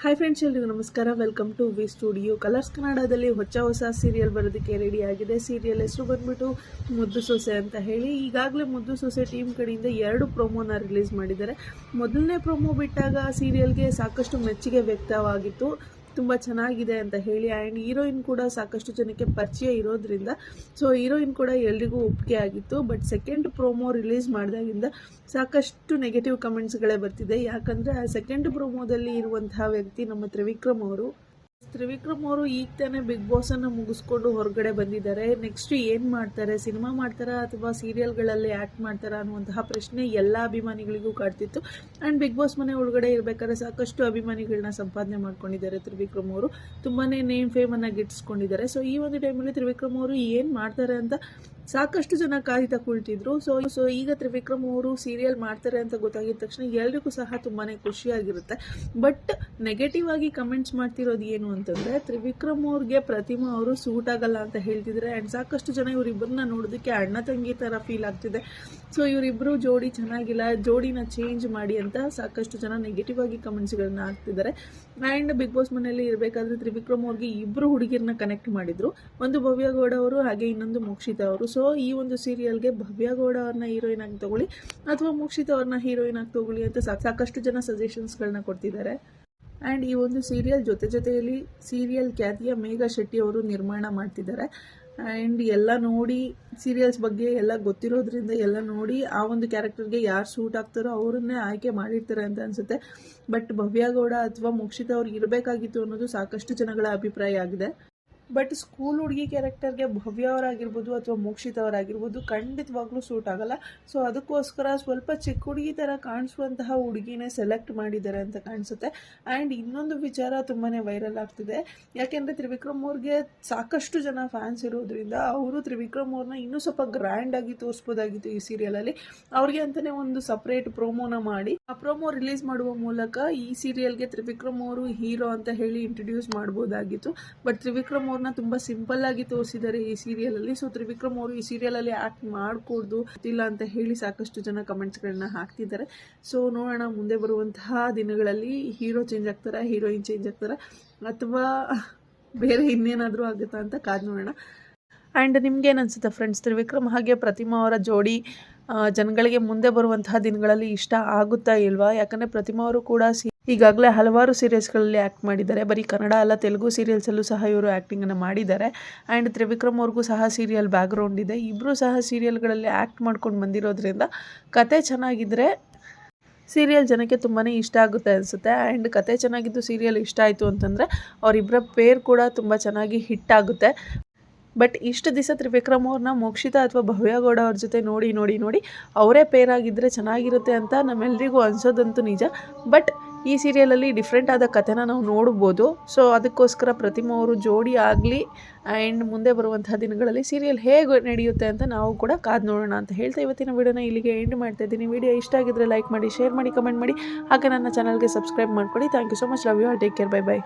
Hi friends ಎಲ್ರಿಗೂ ನಮಸ್ಕಾರ. Welcome to V studio Colors ಕನ್ನಡದಲ್ಲಿ ಹೊಚ್ಚ ಹೊಸ ಸೀರಿಯಲ್ ಬರೋದಕ್ಕೆ ರೆಡಿ ಆಗಿದೆ. ಸೀರಿಯಲ್ ಹೆಸರು ಬಂದ್ಬಿಟ್ಟು ಮುದ್ದು ಸೊಸೆ ಅಂತ ಹೇಳಿ. ಈಗಾಗಲೇ ಮುದ್ದು ಸೊಸೆ ಟೀಮ್ ಕಡೆಯಿಂದ ಎರಡು ಪ್ರೊಮೋನ ರಿಲೀಸ್ ಮಾಡಿದ್ದಾರೆ. ಮೊದಲನೇ ಪ್ರೊಮೋ ಬಿಟ್ಟಾಗ ಸೀರಿಯಲ್ಗೆ ಸಾಕಷ್ಟು ಮೆಚ್ಚುಗೆ ವ್ಯಕ್ತವಾಗಿತ್ತು. ತುಂಬ ಚೆನ್ನಾಗಿದೆ ಅಂತ ಹೇಳಿ ಆ್ಯಂಡ್ ಹೀರೋಯಿನ್ ಕೂಡ ಸಾಕಷ್ಟು ಜನಕ್ಕೆ ಪರಿಚಯ ಇರೋದ್ರಿಂದ ಸೊ ಹೀರೋಯಿನ್ ಕೂಡ ಎಲ್ರಿಗೂ ಒಪ್ಪಿಗೆ ಆಗಿತ್ತು. ಬಟ್ ಸೆಕೆಂಡ್ ಪ್ರೋಮೋ ರಿಲೀಸ್ ಮಾಡಿದಾಗಿಂದ ಸಾಕಷ್ಟು ನೆಗೆಟಿವ್ ಕಮೆಂಟ್ಸ್ಗಳೇ ಬರ್ತಿದೆ. ಯಾಕಂದರೆ ಆ ಸೆಕೆಂಡ್ ಪ್ರೋಮೋದಲ್ಲಿ ಇರುವಂತಹ ವ್ಯಕ್ತಿ ನಮ್ಮ ತ್ರಿವಿಕ್ರಮ್ ಅವರು ತ್ರಿವಿಕ್ರಮ್ ಅವರು ಈಗ ತಾನೇ ಬಿಗ್ ಬಾಸ್ ಅನ್ನ ಮುಗಿಸ್ಕೊಂಡು ಹೊರಗಡೆ ಬಂದಿದ್ದಾರೆ. ನೆಕ್ಸ್ಟ್ ಏನ್ ಮಾಡ್ತಾರೆ? ಸಿನಿಮಾ ಮಾಡ್ತಾರಾ ಅಥವಾ ಸೀರಿಯಲ್ಗಳಲ್ಲಿ ಆಕ್ಟ್ ಮಾಡ್ತಾರಾ ಅನ್ನುವಂತಹ ಪ್ರಶ್ನೆ ಎಲ್ಲ ಅಭಿಮಾನಿಗಳಿಗೂ ಕಾಡ್ತಿತ್ತು. ಅಂಡ್ ಬಿಗ್ ಬಾಸ್ ಮನೆ ಒಳಗಡೆ ಇರಬೇಕಾದ್ರೆ ಸಾಕಷ್ಟು ಅಭಿಮಾನಿಗಳನ್ನ ಸಂಪಾದನೆ ಮಾಡ್ಕೊಂಡಿದ್ದಾರೆ ತ್ರಿವಿಕ್ರಮ್ ಅವರು. ತುಂಬಾನೇ ನೇಮ್ ಫೇಮ್ ಅನ್ನ ಗಿಟ್ಸ್ಕೊಂಡಿದ್ದಾರೆ ಸೊ ಈ ಒಂದು ಟೈಮಲ್ಲಿ ತ್ರಿವಿಕ್ರಮ್ ಅವರು ಏನ್ ಮಾಡ್ತಾರೆ ಅಂತ ಸಾಕಷ್ಟು ಜನ ಕಾಯ್ತಾ ಕುಳಿತಿದ್ರು ಸೊ ಸೊ ಈಗ ತ್ರಿವಿಕ್ರಮ್ ಅವರು ಸೀರಿಯಲ್ ಮಾಡ್ತಾರೆ ಅಂತ ಗೊತ್ತಾಗಿದ ತಕ್ಷಣ ಎಲ್ರಿಗೂ ಸಹ ತುಂಬಾನೇ ಖುಷಿಯಾಗಿರುತ್ತೆ. ಬಟ್ ನೆಗೆಟಿವ್ ಆಗಿ ಕಮೆಂಟ್ಸ್ ಮಾಡ್ತಿರೋದು ಏನು ಅಂತಂದ್ರೆ, ತ್ರಿವಿಕ್ರಮ್ ಅವ್ರಿಗೆ ಪ್ರತಿಮಾ ಅವರು ಸೂಟ್ ಆಗಲ್ಲ ಅಂತ ಹೇಳ್ತಿದ್ರೆ ಅಂಡ್ ಸಾಕಷ್ಟು ಜನ ಇವರಿಬ್ಬರನ್ನ ನೋಡೋದಕ್ಕೆ ಅಣ್ಣ ತಂಗಿ ತರ ಫೀಲ್ ಆಗ್ತಿದೆ. ಸೊ ಇವರಿಬ್ರು ಜೋಡಿ ಚೆನ್ನಾಗಿಲ್ಲ, ಜೋಡಿನ ಚೇಂಜ್ ಮಾಡಿ ಅಂತ ಸಾಕಷ್ಟು ಜನ ನೆಗೆಟಿವ್ ಆಗಿ ಕಮೆಂಟ್ಸ್ಗಳನ್ನ ಹಾಕ್ತಿದ್ದಾರೆ. ಆ್ಯಂಡ್ ಬಿಗ್ ಬಾಸ್ ಮನೆಯಲ್ಲಿ ಇರಬೇಕಾದ್ರೆ ತ್ರಿವಿಕ್ರಮ್ ಅವ್ರಿಗೆ ಇಬ್ಬರು ಹುಡುಗಿರನ್ನ ಕನೆಕ್ಟ್ ಮಾಡಿದ್ರು. ಒಂದು ಭವ್ಯ ಗೌಡ ಅವರು, ಹಾಗೆ ಇನ್ನೊಂದು ಮೋಕ್ಷಿತಾ ಅವರು. ಸೊ ಈ ಒಂದು ಸೀರಿಯಲ್ಗೆ ಭವ್ಯಗೌಡ ಅವ್ರನ್ನ ಹೀರೋಯಿನ್ ಆಗಿ ತಗೊಳ್ಳಿ ಅಥವಾ ಮೋಕ್ಷಿತ ಅವ್ರನ್ನ ಹೀರೋಯಿನ್ ಆಗಿ ತಗೊಳ್ಳಿ ಅಂತ ಸಾಕ್- ಸಾಕಷ್ಟು ಜನ ಸಜೆಷನ್ಸ್ಗಳನ್ನ ಕೊಡ್ತಿದ್ದಾರೆ ಆ್ಯಂಡ್ ಈ ಒಂದು ಸೀರಿಯಲ್ ಜೊತೆ ಜೊತೆಯಲ್ಲಿ ಸೀರಿಯಲ್ ಖ್ಯಾತಿಯ ಮೇಘಾ ಶೆಟ್ಟಿ ಅವರು ನಿರ್ಮಾಣ ಮಾಡ್ತಿದ್ದಾರೆ ಆ್ಯಂಡ್ ಎಲ್ಲ ನೋಡಿ, ಸೀರಿಯಲ್ಸ್ ಬಗ್ಗೆ ಎಲ್ಲ ಗೊತ್ತಿರೋದ್ರಿಂದ ಎಲ್ಲ ನೋಡಿ ಆ ಒಂದು ಕ್ಯಾರೆಕ್ಟರ್ಗೆ ಯಾರು ಸೂಟ್ ಆಗ್ತಾರೋ ಅವರನ್ನೇ ಆಯ್ಕೆ ಮಾಡಿರ್ತಾರೆ ಅಂತ ಅನಿಸುತ್ತೆ. ಬಟ್ ಭವ್ಯಗೌಡ ಅಥವಾ ಮೋಕ್ಷಿತ ಅವ್ರಿಗೆ ಇರಬೇಕಾಗಿತ್ತು ಅನ್ನೋದು ಸಾಕಷ್ಟು ಜನಗಳ ಅಭಿಪ್ರಾಯ ಆಗಿದೆ. ಬಟ್ ಸ್ಕೂಲ್ ಹುಡುಗಿ ಕ್ಯಾರೆಕ್ಟರ್ಗೆ ಭವ್ಯ ಅವರಾಗಿರ್ಬೋದು ಅಥವಾ ಮೋಕ್ಷಿತ ಅವರಾಗಿರ್ಬೋದು ಖಂಡಿತವಾಗ್ಲೂ ಸೂಟ್ ಆಗಲ್ಲ. ಸೊ ಅದಕ್ಕೋಸ್ಕರ ಸ್ವಲ್ಪ ಚಿಕ್ಕ ಹುಡುಗಿ ಥರ ಕಾಣಿಸುವಂತಹ ಹುಡುಗಿನೇ ಸೆಲೆಕ್ಟ್ ಮಾಡಿದ್ದಾರೆ ಅಂತ ಕಾಣಿಸುತ್ತೆ. ಆ್ಯಂಡ್ ಇನ್ನೊಂದು ವಿಚಾರ ತುಂಬಾ ವೈರಲ್ ಆಗ್ತಿದೆ. ಯಾಕೆಂದರೆ ತ್ರಿವಿಕ್ರಮ್ ಅವ್ರಿಗೆ ಸಾಕಷ್ಟು ಜನ ಫ್ಯಾನ್ಸ್ ಇರೋದ್ರಿಂದ ಅವರು ತ್ರಿವಿಕ್ರಮ್ ಅವ್ರನ್ನ ಇನ್ನೂ ಸ್ವಲ್ಪ ಗ್ರ್ಯಾಂಡ್ ಆಗಿ ತೋರಿಸ್ಬೋದಾಗಿತ್ತು ಈ ಸೀರಿಯಲಲ್ಲಿ ಅವ್ರಿಗೆ ಅಂತಲೇ ಒಂದು ಸಪ್ರೇಟ್ ಪ್ರೋಮೋನ ಮಾಡಿ, ಆ ಪ್ರೋಮೋ ರಿಲೀಸ್ ಮಾಡುವ ಮೂಲಕ ಈ ಸೀರಿಯಲ್ಗೆ ತ್ರಿವಿಕ್ರಮ್ ಅವರು ಹೀರೋ ಅಂತ ಹೇಳಿ ಇಂಟ್ರೊಡ್ಯೂಸ್ ಮಾಡ್ಬೋದಾಗಿತ್ತು. ಬಟ್ ತ್ರಿವಿಕ್ರಮ್ ಅವ್ರನ್ನ ತುಂಬಾ ಸಿಂಪಲ್ ಆಗಿ ತೋರಿಸಿದ್ದಾರೆ ಈ ಸೀರಿಯಲ್ ಅಲ್ಲಿ. ಸೊ ತ್ರಿವಿಕ್ರಮ್ ಅವರು ಈ ಸೀರಿಯಲ್ ಅಲ್ಲಿ ಆಕ್ಟ್ ಮಾಡ್ಕೊಡ್ದು ಇಲ್ಲ ಅಂತ ಹೇಳಿ ಸಾಕಷ್ಟು ಜನ ಕಮೆಂಟ್ಸ್ಗಳನ್ನ ಹಾಕ್ತಿದ್ದಾರೆ. ಸೊ ನೋಡೋಣ ಮುಂದೆ ಬರುವಂತಹ ದಿನಗಳಲ್ಲಿ ಹೀರೋ ಚೇಂಜ್ ಆಗ್ತಾರ ಹೀರೋಯಿನ್ ಚೇಂಜ್ ಆಗ್ತಾರಾ, ಅಥವಾ ಬೇರೆ ಇನ್ನೇನಾದರೂ ಆಗುತ್ತಾ ಅಂತ ಕಾದ್ ನೋಡೋಣ. ಆ್ಯಂಡ್ ನಿಮ್ಗೇನು ಅನಿಸುತ್ತೆ ಫ್ರೆಂಡ್ಸ್ ತ್ರಿವಿಕ್ರಮ್ ಹಾಗೆ ಪ್ರತಿಮಾ ಅವರ ಜೋಡಿ ಜನಗಳಿಗೆ ಮುಂದೆ ಬರುವಂತಹ ದಿನಗಳಲ್ಲಿ ಇಷ್ಟ ಆಗುತ್ತಾ ಇಲ್ವಾ? ಯಾಕಂದರೆ ಪ್ರತಿಮಾ ಅವರು ಕೂಡ ಈಗಾಗಲೇ ಹಲವಾರು ಸೀರಿಯಲ್ಸ್ಗಳಲ್ಲಿ ಆ್ಯಕ್ಟ್ ಮಾಡಿದ್ದಾರೆ. ಬರೀ ಕನ್ನಡ ಅಲ್ಲ, ತೆಲುಗು ಸೀರಿಯಲ್ಸಲ್ಲೂ ಸಹ ಇವರು ಆ್ಯಕ್ಟಿಂಗನ್ನು ಮಾಡಿದ್ದಾರೆ. ಆ್ಯಂಡ್ ತ್ರಿವಿಕ್ರಮ್ ಅವ್ರಿಗೂ ಸಹ ಸೀರಿಯಲ್ ಬ್ಯಾಕ್ಗ್ರೌಂಡ್ ಇದೆ. ಇಬ್ಬರೂ ಸಹ ಸೀರಿಯಲ್ಗಳಲ್ಲಿ ಆ್ಯಕ್ಟ್ ಮಾಡ್ಕೊಂಡು ಬಂದಿರೋದ್ರಿಂದ ಕತೆ ಚೆನ್ನಾಗಿದ್ದರೆ ಸೀರಿಯಲ್ ಜನಕ್ಕೆ ತುಂಬಾ ಇಷ್ಟ ಆಗುತ್ತೆ ಅನಿಸುತ್ತೆ. ಆ್ಯಂಡ್ ಕತೆ ಚೆನ್ನಾಗಿದ್ದು ಸೀರಿಯಲ್ ಇಷ್ಟ ಆಯಿತು ಅಂತಂದರೆ ಅವರಿಬ್ಬರ ಪೇರ್ ಕೂಡ ತುಂಬ ಚೆನ್ನಾಗಿ ಹಿಟ್ ಆಗುತ್ತೆ. ಬಟ್ ಇಷ್ಟು ದಿವಸ ತ್ರಿವಿಕ್ರಮ್ ಅವ್ರನ್ನ ಮೋಕ್ಷಿತ ಅಥವಾ ಭವ್ಯಗೌಡ ಅವ್ರ ಜೊತೆ ನೋಡಿ ನೋಡಿ ನೋಡಿ ಅವರೇ ಪೇರ್ ಆಗಿದ್ದರೆ ಚೆನ್ನಾಗಿರುತ್ತೆ ಅಂತ ನಮ್ಮೆಲ್ರಿಗೂ ಅನ್ಸೋದಂತೂ ನಿಜ. ಬಟ್ ಈ ಸೀರಿಯಲಲ್ಲಿ ಡಿಫ್ರೆಂಟ್ ಆದ ಕಥೆನ ನಾವು ನೋಡ್ಬೋದು. ಸೊ ಅದಕ್ಕೋಸ್ಕರ ಪ್ರತಿಮಾ ಅವರು ಜೋಡಿ ಆಗಲಿ ಆ್ಯಂಡ್ ಮುಂದೆ ಬರುವಂತಹ ದಿನಗಳಲ್ಲಿ ಸೀರಿಯಲ್ ಹೇಗೆ ನಡೆಯುತ್ತೆ ಅಂತ ನಾವು ಕೂಡ ಕಾದು ನೋಡೋಣ ಅಂತ ಹೇಳ್ತಾ ಇವತ್ತಿನ ವಿಡಿಯೋನ ಇಲ್ಲಿಗೆ ಎಂಡ್ ಮಾಡ್ತಾ ಇದ್ದೀನಿ. ವಿಡಿಯೋ ಇಷ್ಟ ಆಗಿದ್ರೆ ಲೈಕ್ ಮಾಡಿ ಶೇರ್ ಮಾಡಿ ಕಮೆಂಟ್ ಮಾಡಿ. ಹಾಗೆ ನನ್ನ ಚಾನಲ್ಗೆ ಸಬ್ಸ್ಕ್ರೈಬ್ ಮಾಡ್ಕೊಳ್ಳಿ. Thank you so much love you all take care bye bye